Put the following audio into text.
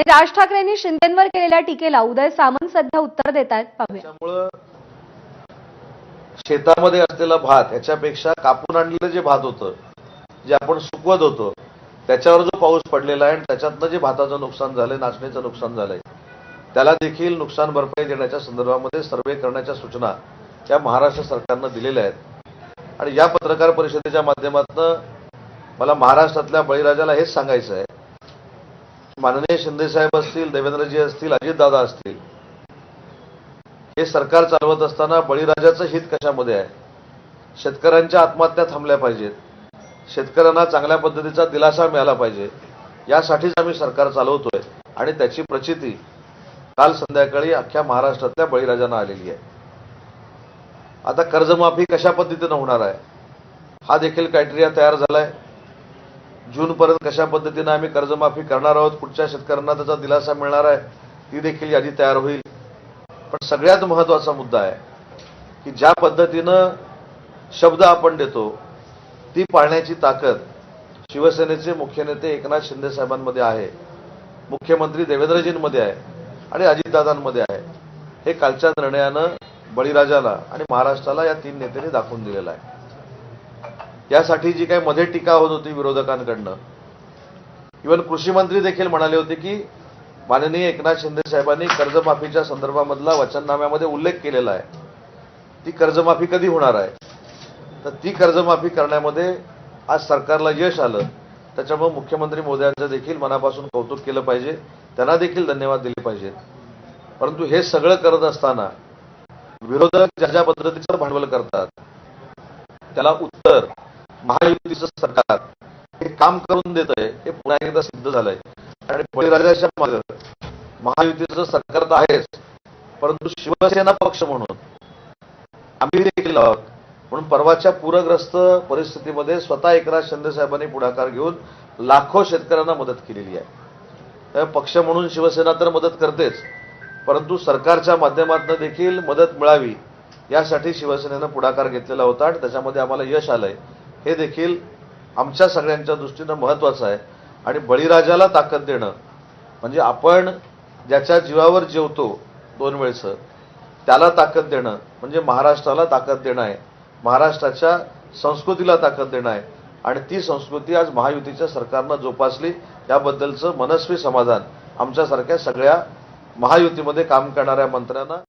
आणि राज ठाकरेंनी शिंदेंवर केलेल्या टीकेला उदय सामंत सध्या उत्तर देत आहेत. पाहूया. शेतामध्ये असलेला भात याच्यापेक्षा कापून आणलेलं जे भात होतं जे आपण सुकवत होतो त्याच्यावर जो पाऊस पडलेला आहे आणि त्याच्यातनं जे भाताचं नुकसान झालंय नाचणीचं नुकसान झालंय त्याला देखील नुकसान भरपाई देण्याच्या संदर्भामध्ये सर्वे करण्याच्या सूचना या महाराष्ट्र सरकारनं दिलेल्या आहेत. आणि या पत्रकार परिषदेच्या माध्यमातून मला महाराष्ट्रातल्या बळीराजाला हेच सांगायचं आहे माननीय शिंदेसाहेब असतील देवेंद्रजी असतील अजितदादा असतील हे सरकार चालवत असताना बळीराजाचं हित कशामध्ये आहे? शेतकऱ्यांच्या आत्महत्या थांबल्या पाहिजेत. शेतकऱ्यांना चांगल्या पद्धतीचा दिलासा मिळाला पाहिजे. यासाठीच आम्ही सरकार चालवतोय. आणि त्याची प्रचिती काल संध्याकाळी अख्ख्या महाराष्ट्रातल्या बळीराजांना आलेली आहे. आता कर्जमाफी कशा पद्धतीनं होणार आहे? हा देखील क्रायटेरिया तयार झालाय. जूनपर्यंत कशा पद्धतीनं आम्ही कर्जमाफी करणार आहोत कुठच्या शेतकऱ्यांना त्याचा दिलासा मिळणार आहे ती देखील यादी तयार होईल. पण सगळ्यात महत्त्वाचा मुद्दा आहे की ज्या पद्धतीनं शब्द आपण देतो ती पाळण्याची ताकद शिवसेनेचे मुख्य नेते एकनाथ शिंदे साहेबांमध्ये आहे मुख्यमंत्री देवेंद्रजींमध्ये आहे आणि अजितदादांमध्ये आहे. हे कालच्या निर्णयानं बळीराजाला आणि महाराष्ट्राला या तीन नेत्यांनी दाखवून दिलेलं आहे. यासाठी जी काही मध्ये टीका होत होती विरोधकांकडनं इव्हन कृषी मंत्री देखील म्हणाले होते की माननीय एकनाथ शिंदे साहेबांनी कर्जमाफीच्या संदर्भामधला वचननाम्यामध्ये उल्लेख केलेला आहे. ती कर्जमाफी कधी होणार आहे? तर ती कर्जमाफी करण्यामध्ये आज सरकारला यश आलं. त्याच्यामुळे मुख्यमंत्री मोदयांचं देखील मनापासून कौतुक केलं पाहिजे. त्यांना देखील धन्यवाद दिले पाहिजेत परंतु हे सगळं करत असताना विरोधक ज्या ज्या पद्धतीचं भांडवल करतात त्याला उत्तर महायुतीचं सरकार हे काम करून देत आहे हे पुन्हा एकदा सिद्ध झालंय. आणि बळीराजाच्या मागे महायुतीचं सरकार तर आहेच परंतु शिवसेना पक्ष म्हणून आम्ही देखील आहोत. म्हणून परवाच्या पूरग्रस्त परिस्थितीमध्ये स्वतः एकनाथ शिंदे साहेबांनी पुढाकार घेऊन लाखो शेतकऱ्यांना मदत केलेली आहे. पक्ष म्हणून शिवसेना तर मदत करतेच परंतु सरकारच्या माध्यमातून देखील मदत मिळावी यासाठी शिवसेनेनं पुढाकार घेतलेला होता आणि त्याच्यामध्ये आम्हाला यश आलंय. हे देखील आमच्या सगळ्यांच्या दृष्टीनं महत्त्वाचं आहे. आणि बळीराजाला ताकद देणं म्हणजे आपण ज्याच्या जीवावर जेवतो दोन वेळचं त्याला ताकद देणं म्हणजे महाराष्ट्राला ताकद देणं आहे. महाराष्ट्राच्या संस्कृतीला ताकद देणं आहे. आणि ती संस्कृती आज महायुतीच्या सरकारनं जोपासली याबद्दलचं मनस्वी समाधान आमच्यासारख्या सगळ्या महायुतीमध्ये काम करणाऱ्या मंत्र्यांना